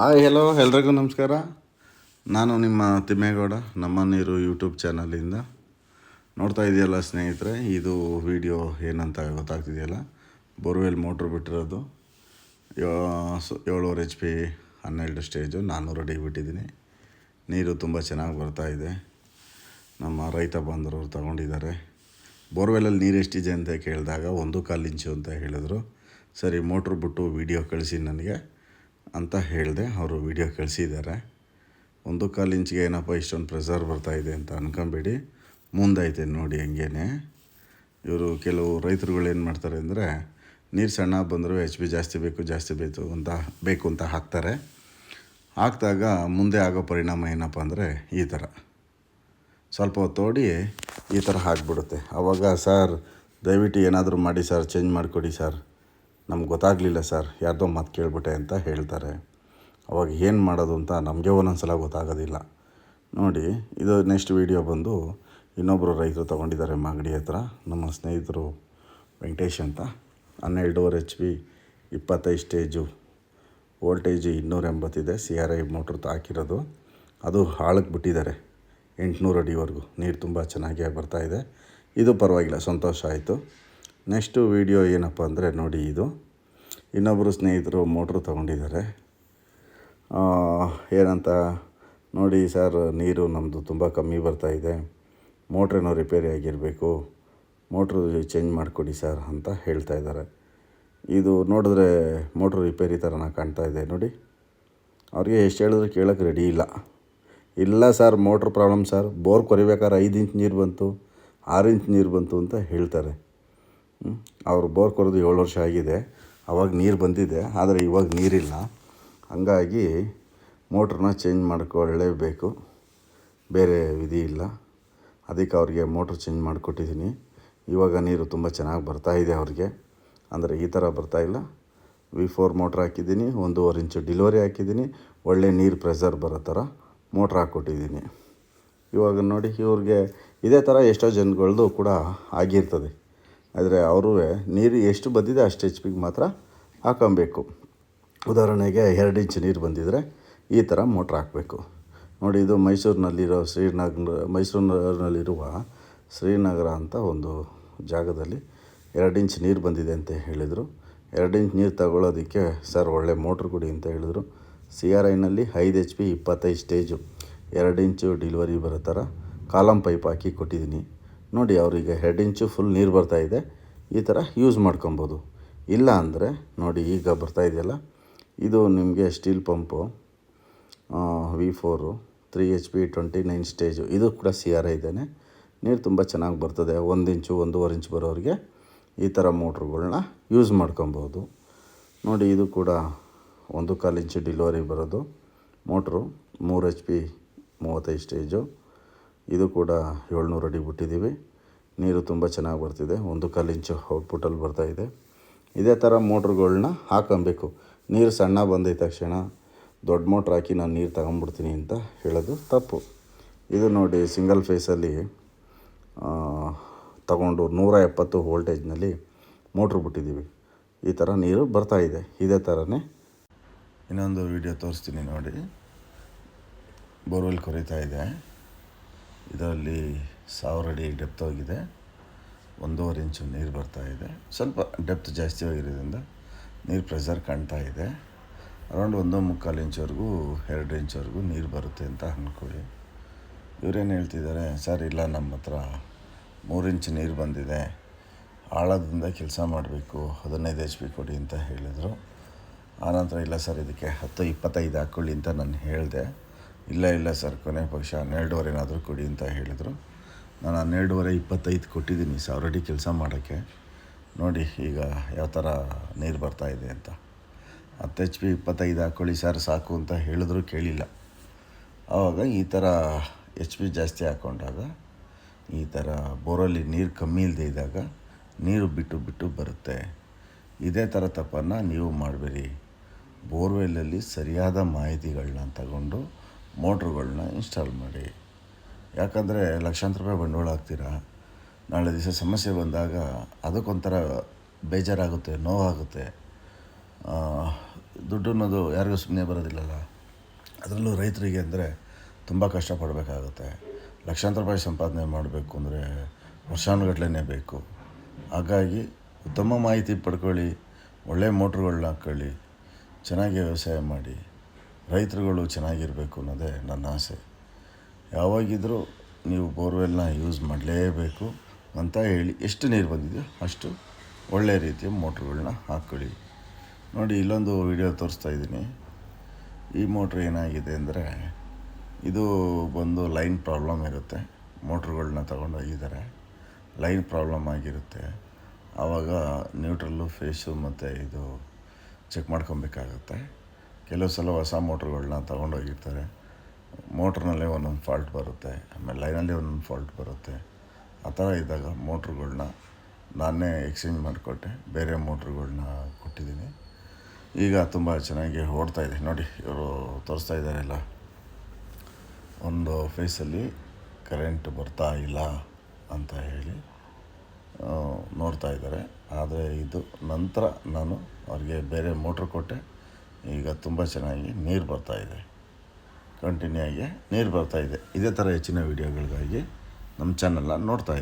Hi hello ಎಲ್ರಿಗೂ ನಮಸ್ಕಾರ. ನಾನು ನಿಮ್ಮ ತಿಮ್ಮೇಗೌಡ, ನಮ್ಮ ನೀರು ಯೂಟ್ಯೂಬ್ ಚಾನಲಿಂದ ನೋಡ್ತಾ ಇದೆಯಲ್ಲ ಸ್ನೇಹಿತರೆ, ಇದು ವಿಡಿಯೋ ಏನಂತ ಗೊತ್ತಾಗ್ತಿದೆಯಲ್ಲ? Borewell motor ಬಿಟ್ಟಿರೋದು. ಏಳುವರೆ ಎಚ್ ಪಿ ಹನ್ನೆರಡು ಸ್ಟೇಜು ನಾನ್ನೂರು ಅಡಿ ಬಿಟ್ಟಿದ್ದೀನಿ. ನೀರು ತುಂಬ ಚೆನ್ನಾಗಿ ಬರ್ತಾ ಇದೆ. ನಮ್ಮ ರೈತ ಬಾಂಧವರು ತಗೊಂಡಿದ್ದಾರೆ. ಬೋರ್ವೆಲಲ್ಲಿ ನೀರು ಎಷ್ಟಿದೆ ಅಂತ ಕೇಳಿದಾಗ ಒಂದು ಕಾಲು ಇಂಚು ಅಂತ ಹೇಳಿದರು. ಸರಿ ಮೋಟ್ರ್ ಬಿಟ್ಟು ವಿಡಿಯೋ ಕಳಿಸಿ ನನಗೆ. ಅಂತ ಹೇಳಿದೆ. ಅವರು ವಿಡಿಯೋ ಕಳಿಸಿದ್ದಾರೆ. ಒಂದು ಕಾಲು ಇಂಚಿಗೆ ಏನಪ್ಪ ಇಷ್ಟೊಂದು ಪ್ರೆಸರ್ ಬರ್ತಾ ಇದೆ ಅಂತ ಅನ್ಕೊಂಬೇಡಿ. ಮುಂದೈತೆ ನೋಡಿ ಹಂಗೇನೆ. ಇವರು ಕೆಲವು ರೈತರುಗಳು ಏನು ಮಾಡ್ತಾರೆ ಅಂದರೆ, ನೀರು ಸಣ್ಣ ಬಂದರೂ ಎಚ್ ಬಿ ಜಾಸ್ತಿ ಬೇಕು ಜಾಸ್ತಿ ಬೇಕು ಅಂತ ಬೇಕು ಅಂತ ಹಾಕ್ತಾರೆ. ಹಾಕಿದಾಗ ಮುಂದೆ ಆಗೋ ಪರಿಣಾಮ ಏನಪ್ಪ ಅಂದರೆ, ಈ ಥರ ಸ್ವಲ್ಪ ಓಡಿ ಈ ಥರ ಹಾಕ್ಬಿಡುತ್ತೆ ಆವಾಗ ಸರ್, ದಯವಿಟ್ಟು ಏನಾದರೂ ಮಾಡಿ ಸರ್ ಚೇಂಜ್ ಮಾಡಿಕೊಡಿ ಸರ್. ನಮ್ಗೆ ಗೊತ್ತಾಗಲಿಲ್ಲ ಸರ್, ಯಾರ್ದೋ ಮಾತು ಕೇಳಿಬಿಟ್ಟೆ ಅಂತ ಹೇಳ್ತಾರೆ. ಅವಾಗ ಏನು ಮಾಡೋದು ಅಂತ ನಮಗೆ ಒಂದೊಂದು ಸಲ ಗೊತ್ತಾಗೋದಿಲ್ಲ. ನೋಡಿ, ಇದು ನೆಕ್ಸ್ಟ್ ವೀಡಿಯೋ ಬಂದು ಇನ್ನೊಬ್ಬರು ರೈತರು ತೊಗೊಂಡಿದ್ದಾರೆ ಮಾಗಡಿ ಹತ್ರ. ನಮ್ಮ ಸ್ನೇಹಿತರು ವೆಂಕಟೇಶ್ ಅಂತ. ಹನ್ನೆರಡೂವರೆ ಎಚ್ ಪಿ, ಇಪ್ಪತ್ತೈದು ಸ್ಟೇಜು. ವೋಲ್ಟೇಜ್ ಇನ್ನೂರ ಎಂಬತ್ತಿದೆ, ಸಿ ಆರ್ ಐ ಮೋಟ್ರ್ ಹಾಕಿರೋದು. ಅದು ಹಾಳಕ್ಕೆ ಬಿಟ್ಟಿದ್ದಾರೆ. ಎಂಟುನೂರು ಅಡಿವರೆಗೂ. ನೀರು ತುಂಬ ಚೆನ್ನಾಗಿ ಬರ್ತಾ ಇದೆ. ಇದು ಪರವಾಗಿಲ್ಲ, ಸಂತೋಷ ಆಯಿತು. ನೆಕ್ಸ್ಟು ವೀಡಿಯೋ ಏನಪ್ಪ ಅಂದರೆ ನೋಡಿ ಇದು. ಇನ್ನೊಬ್ಬರು ಸ್ನೇಹಿತರು ಮೋಟ್ರ್ ತೊಗೊಂಡಿದ್ದಾರೆ. ಏನಂತ ನೋಡಿ ಸರ್, ನೀರು ನಮ್ಮದು ತುಂಬ ಕಮ್ಮಿ ಬರ್ತಾಯಿದೆ ಮೋಟ್ರೇನೋ ರಿಪೇರಿ ಆಗಿರಬೇಕು. ಮೋಟ್ರು ಚೇಂಜ್ ಮಾಡಿಕೊಡಿ ಸರ್ ಅಂತ ಹೇಳ್ತಾ ಇದ್ದಾರೆ. ಇದು ನೋಡಿದ್ರೆ ಮೋಟ್ರ್ ರಿಪೇರಿ ಥರನ ಕಾಣ್ತಾ ಇದೆ ನೋಡಿ. ಅವ್ರಿಗೆ ಎಷ್ಟು ಹೇಳಿದ್ರು ಕೇಳೋಕ್ಕೆ ರೆಡಿ ಇಲ್ಲ. ಇಲ್ಲ sir, motor problem sir. Bore ಕೊರಿಬೇಕಾದ್ರೆ ಐದು ಇಂಚ್ ನೀರು ಬಂತು, ಆರು ಇಂಚ್ ನೀರು ಬಂತು ಅಂತ ಹೇಳ್ತಾರೆ. ಅವ್ರು ಬೋರ್ ಕೊರೆದು ಏಳು ವರ್ಷ ಆಗಿದೆ. ಅವಾಗ ನೀರು ಬಂದಿದೆ, ಆದರೆ ಇವಾಗ ನೀರಿಲ್ಲ. ಹಂಗಾಗಿ ಮೋಟ್ರನ್ನ ಚೇಂಜ್ ಮಾಡ್ಕೊಳ್ಳೇಬೇಕು. ಬೇರೆ ವಿಧಿ ಇಲ್ಲ. ಅದಕ್ಕೆ ಅವ್ರಿಗೆ ಮೋಟ್ರ್ ಚೇಂಜ್ ಮಾಡಿಕೊಟ್ಟಿದ್ದೀನಿ. ಇವಾಗ ನೀರು ತುಂಬ ಚೆನ್ನಾಗಿ ಬರ್ತಾ ಇದೆ ಅವ್ರಿಗೆ. ಅಂದರೆ ಈ ಥರ ಬರ್ತಾ ಇಲ್ಲ. ವಿ ಫೋರ್ ಮೋಟ್ರ್ ಹಾಕಿದ್ದೀನಿ, ಒಂದೂವರೆ ಇಂಚು ಡಿಲಿವರಿ ಹಾಕಿದ್ದೀನಿ. ಒಳ್ಳೆ ನೀರು ಪ್ರೆಸರ್ ಬರೋ ಥರ ಮೋಟ್ರ್ ಹಾಕ್ಕೊಟ್ಟಿದ್ದೀನಿ. ಇವಾಗ ನೋಡಿ ಇವ್ರಿಗೆ ಇದೇ ಥರ ಎಷ್ಟೋ ಜನಗಳದ್ದು ಕೂಡ ಆಗಿರ್ತದೆ. ಆದರೆ ಅವರು ನೀರು ಎಷ್ಟು ಬಂದಿದೆ ಅಷ್ಟು ಎಚ್ ಪಿಗೆ ಮಾತ್ರ ಹಾಕೊಬೇಕು. ಉದಾಹರಣೆಗೆ ಎರಡು ಇಂಚ್ ನೀರು ಬಂದಿದ್ದರೆ ಈ ಥರ ಮೋಟ್ರ್ ಹಾಕಬೇಕು. ನೋಡಿ, ಇದು ಮೈಸೂರಿನಲ್ಲಿರೋ ಶ್ರೀನಗರ ಮೈಸೂರಿನಲ್ಲಿರುವ ಶ್ರೀನಗರ ಅಂತ ಒಂದು ಜಾಗದಲ್ಲಿ ಎರಡು ಇಂಚ್ ನೀರು ಬಂದಿದೆ ಅಂತ ಹೇಳಿದರು. ಎರಡು ಇಂಚ್ ನೀರು ತಗೊಳ್ಳೋದಕ್ಕೆ ಸರ್ ಒಳ್ಳೆ ಮೋಟ್ರ್ ಕೊಡಿ ಅಂತ ಹೇಳಿದರು. ಸಿ ಆರ್ ಐನಲ್ಲಿ ಐದು ಎಚ್ ಪಿ ಇಪ್ಪತ್ತೈದು ಸ್ಟೇಜು. ಎರಡು ಇಂಚು ಡಿಲಿವರಿ ಬರೋ ಥರ ಕಾಲಮ್ ಪೈಪ್ ಹಾಕಿ ಕೊಟ್ಟಿದ್ದೀನಿ. ನೋಡಿ ಅವರಿಗೆ ಹೆಡ್ ಇಂಚು ಫುಲ್ ನೀರು ಬರ್ತಾ ಇದೆ. ಈ ಥರ ಯೂಸ್ ಮಾಡ್ಕೊಬೋದು. ಇಲ್ಲ ಅಂದರೆ ನೋಡಿ ಈಗ ಬರ್ತಾ ಇದೆಯಲ್ಲ, ಇದು ನಿಮಗೆ steel pump V four three H P twenty nine stage ಇದು ಕೂಡ ಸಿ ಆರ್ ಇದ್ದೇನೆ ನೀರು ತುಂಬ ಚೆನ್ನಾಗಿ ಬರ್ತದೆ, ಒಂದು ಇಂಚು ಒಂದೂವರೆ ಇಂಚು ಬರೋರಿಗೆ ಈ ಥರ ಮೋಟ್ರುಗಳ್ನ ಯೂಸ್ ಮಾಡ್ಕೊಬೋದು. ನೋಡಿ ಇದು ಕೂಡ ಒಂದು ಕಾಲು ಇಂಚು ಡಿಲಿವರಿ ಬರೋದು. ಮೋಟ್ರು ಮೂರು ಎಚ್ ಪಿ ಮೂವತ್ತೈದು ಸ್ಟೇಜು ಇದು ಕೂಡ ಏಳ್ನೂರು ಅಡಿ ಬಿಟ್ಟಿದ್ದೀವಿ. ನೀರು ತುಂಬ ಚೆನ್ನಾಗಿ ಬರ್ತಿದೆ. ಒಂದು ಕಾಲು ಇಂಚು ಔಟ್ಪುಟ್ಟಲ್ಲಿ ಬರ್ತಾ ಇದೆ. ಇದೇ ಥರ ಮೋಟ್ರುಗಳ್ನ ಹಾಕೊಬೇಕು. ನೀರು ಸಣ್ಣ ಬಂದಿದ ತಕ್ಷಣ ದೊಡ್ಡ ಮೋಟ್ರ್ ಹಾಕಿ ನಾನು ನೀರು ತಗೊಂಬಿಡ್ತೀನಿ ಅಂತ ಹೇಳೋದು ತಪ್ಪು. ಇದು ನೋಡಿ ಸಿಂಗಲ್ ಫೇಸಲ್ಲಿ ತಗೊಂಡು ನೂರ ಎಪ್ಪತ್ತು ವೋಲ್ಟೇಜ್ನಲ್ಲಿ ಮೋಟ್ರ್ ಬಿಟ್ಟಿದ್ದೀವಿ. ಈ ಥರ ನೀರು ಬರ್ತಾ ಇದೆ. ಇದೇ ಥರನೇ ಇನ್ನೊಂದು ವಿಡಿಯೋ ತೋರಿಸ್ತೀನಿ ನೋಡಿ. ಬೋರ್ವೆಲ್ ಕೊರಿತಾ ಇದೆ. ಇದರಲ್ಲಿ ಸಾವಿರ ಅಡಿ ಡೆಪ್ತ್ ಹೋಗಿದೆ. ಒಂದೂವರೆ ಇಂಚು ನೀರು ಬರ್ತಾ ಇದೆ. ಸ್ವಲ್ಪ ಡೆಪ್ತ್ ಜಾಸ್ತಿ ಹೋಗಿರೋದ್ರಿಂದ ನೀರು ಪ್ರೆಷರ್ ಕಾಣ್ತಾ ಇದೆ. ಅರೌಂಡ್ ಒಂದು ಮುಕ್ಕಾಲು ಇಂಚ್ವರೆಗೂ ಎರಡು ಇಂಚ್ವರೆಗೂ ನೀರು ಬರುತ್ತೆ ಅಂತ ಅಂದ್ಕೊಳ್ಳಿ ಇವರೇನು ಹೇಳ್ತಿದ್ದಾರೆ? ಸರ್, ಇಲ್ಲ ನಮ್ಮ ಹತ್ರ ಮೂರು ಇಂಚು ನೀರು ಬಂದಿದೆ. ಆಳದಿಂದ ಕೆಲಸ ಮಾಡಬೇಕು. ಹದಿನೈದು ಎಚ್ ಪಿ ಕೊಡಿ ಅಂತ ಹೇಳಿದರು. ಆನಂತರ ಇಲ್ಲ, ಸರ್, ಇದಕ್ಕೆ ಹತ್ತು, ಇಪ್ಪತ್ತೈದು ಹಾಕ್ಕೊಳ್ಳಿ ಅಂತ ನಾನು ಹೇಳಿದೆ. ಇಲ್ಲ ಇಲ್ಲ ಸರ್, ಕೊನೆ ಪಕ್ಷ ಹನ್ನೆರಡುವರೆ ಏನಾದರೂ ಕೊಡಿ ಅಂತ ಹೇಳಿದರು. ನಾನು ಹನ್ನೆರಡುವರೆ ಇಪ್ಪತ್ತೈದು ಕೊಟ್ಟಿದ್ದೀನಿ ಸರ್ ಆಲ್ರೆಡಿ ಕೆಲಸ ಮಾಡೋಕ್ಕೆ. ನೋಡಿ, ಈಗ ಯಾವ ಥರ ನೀರು ಬರ್ತಾ ಇದೆ ಅಂತ. ಹತ್ತು ಎಚ್ ಪಿ ಇಪ್ಪತ್ತೈದು ಹಾಕ್ಕೊಳ್ಳಿ ಸರ್, ಸಾಕು ಅಂತ ಹೇಳಿದ್ರು, ಕೇಳಿಲ್ಲ. ಆವಾಗ ಈ ಥರ ಎಚ್ ಪಿ ಜಾಸ್ತಿ ಹಾಕ್ಕೊಂಡಾಗ ಈ ಥರ ಬೋರಲ್ಲಿ ನೀರು ಕಮ್ಮಿ ಇಲ್ಲದೆ ಇದ್ದಾಗ ನೀರು ಬಿಟ್ಟು ಬಿಟ್ಟು ಬರುತ್ತೆ. ಇದೇ ಥರ ತಪ್ಪನ್ನು ನೀವು ಮಾಡಬೇಡಿ. ಬೋರ್ವೆಲಲ್ಲಿ ಸರಿಯಾದ ಮಾಹಿತಿಗಳನ್ನ ತಗೊಂಡು ಮೋಟ್ರುಗಳನ್ನ ಇನ್ಸ್ಟಾಲ್ ಮಾಡಿ. ಯಾಕಂದರೆ ಲಕ್ಷಾಂತರ ರೂಪಾಯಿ ಬಂಡವಾಳ ಹಾಕ್ತೀರಾ? ನಾಳೆ ದಿವಸ ಸಮಸ್ಯೆ ಬಂದಾಗ ಅದಕ್ಕೊಂಥರ ಬೇಜಾರಾಗುತ್ತೆ, ನೋವಾಗುತ್ತೆ. ದುಡ್ಡು ಅನ್ನೋದು ಯಾರಿಗೂ ಸುಮ್ಮನೆ ಬರೋದಿಲ್ಲಲ್ಲ. ಅದರಲ್ಲೂ ರೈತರಿಗೆ ಅಂದರೆ ತುಂಬ ಕಷ್ಟಪಡಬೇಕಾಗುತ್ತೆ. ಲಕ್ಷಾಂತರ ರೂಪಾಯಿ ಸಂಪಾದನೆ ಮಾಡಬೇಕು ಅಂದರೆ ವರ್ಷಾನುಗಟ್ಲೆ ಬೇಕು. ಹಾಗಾಗಿ ಉತ್ತಮ ಮಾಹಿತಿ ಪಡ್ಕೊಳ್ಳಿ ಒಳ್ಳೆಯ ಮೋಟ್ರುಗಳನ್ನ ಹಾಕ್ಕೊಳ್ಳಿ, ಚೆನ್ನಾಗಿ ವ್ಯವಸಾಯ ಮಾಡಿ. ರೈತರುಗಳು ಚೆನ್ನಾಗಿರಬೇಕು ಅನ್ನೋದೇ ನನ್ನ ಆಸೆ. ಯಾವಾಗಿದ್ದರೂ ನೀವು ಬೋರ್ವೆಲ್ನ ಯೂಸ್ ಮಾಡಲೇಬೇಕು ಅಂತ ಹೇಳಿ ಎಷ್ಟು ನೀರು ಬಂದಿದೆಯೋ ಅಷ್ಟು ಒಳ್ಳೆಯ ರೀತಿಯ ಮೋಟ್ರುಗಳನ್ನ ಹಾಕ್ಕೊಳ್ಳಿ. ನೋಡಿ ಇಲ್ಲೊಂದು ವಿಡಿಯೋ ತೋರಿಸ್ತಾ ಇದ್ದೀನಿ. ಈ ಮೋಟ್ರ್ ಏನಾಗಿದೆ ಅಂದರೆ ಇದು ಬಂದು ಲೈನ್ ಪ್ರಾಬ್ಲಮ್ ಇರುತ್ತೆ. ಮೋಟ್ರುಗಳನ್ನ ತಗೊಂಡು ಹೋಗಿದ್ದಾರೆ. ಲೈನ್ ಪ್ರಾಬ್ಲಮ್ ಆಗಿರುತ್ತೆ. ಆವಾಗ ನ್ಯೂಟ್ರಲ್ಲು, ಫೇಸು ಮತ್ತು ಇದು ಚೆಕ್ ಮಾಡ್ಕೊಬೇಕಾಗತ್ತೆ. ಕೆಲವು ಸಲ ಹೊಸ ಮೋಟ್ರ್ಗಳನ್ನ ತೊಗೊಂಡೋಗಿರ್ತಾರೆ. ಮೋಟ್ರ್ನಲ್ಲೇ ಒಂದೊಂದು ಫಾಲ್ಟ್ ಬರುತ್ತೆ, ಆಮೇಲೆ ಲೈನಲ್ಲಿ ಒಂದೊಂದು ಫಾಲ್ಟ್ ಬರುತ್ತೆ. ಆ ಥರ ಇದ್ದಾಗ ಮೋಟ್ರ್ಗಳನ್ನ ನಾನೇ ಎಕ್ಸ್ಚೇಂಜ್ ಮಾಡಿಕೊಟ್ಟೆ, ಬೇರೆ ಮೋಟ್ರ್ಗಳನ್ನ ಕೊಟ್ಟಿದ್ದೀನಿ. ಈಗ ತುಂಬ ಚೆನ್ನಾಗಿ ಓಡ್ತಾ ಇದೆ. ನೋಡಿ, ಇವರು ತೋರಿಸ್ತಾ ಇದ್ದಾರೆಲ್ಲ. ಒಂದು ಫೇಸಲ್ಲಿ ಕರೆಂಟ್ ಬರ್ತಾ ಇಲ್ಲ ಅಂತ ಹೇಳಿ ನೋಡ್ತಾ ಇದ್ದಾರೆ. ಆದರೆ ಇದು ನಂತರ ನಾನು ಅವ್ರಿಗೆ ಬೇರೆ ಮೋಟ್ರ್ ಕೊಟ್ಟೆ. ಈಗ ತುಂಬ ಚೆನ್ನಾಗಿ ನೀರು ಬರ್ತಾ ಇದೆ. ಕಂಟಿನ್ಯೂ ಆಗಿ ನೀರು ಬರ್ತಾ ಇದೆ. ಥರ ಹೆಚ್ಚಿನ ವೀಡಿಯೋಗಳಿಗಾಗಿ ನಮ್ಮ ಚಾನಲ್ನ ನೋಡ್ತಾ ಇರಿ.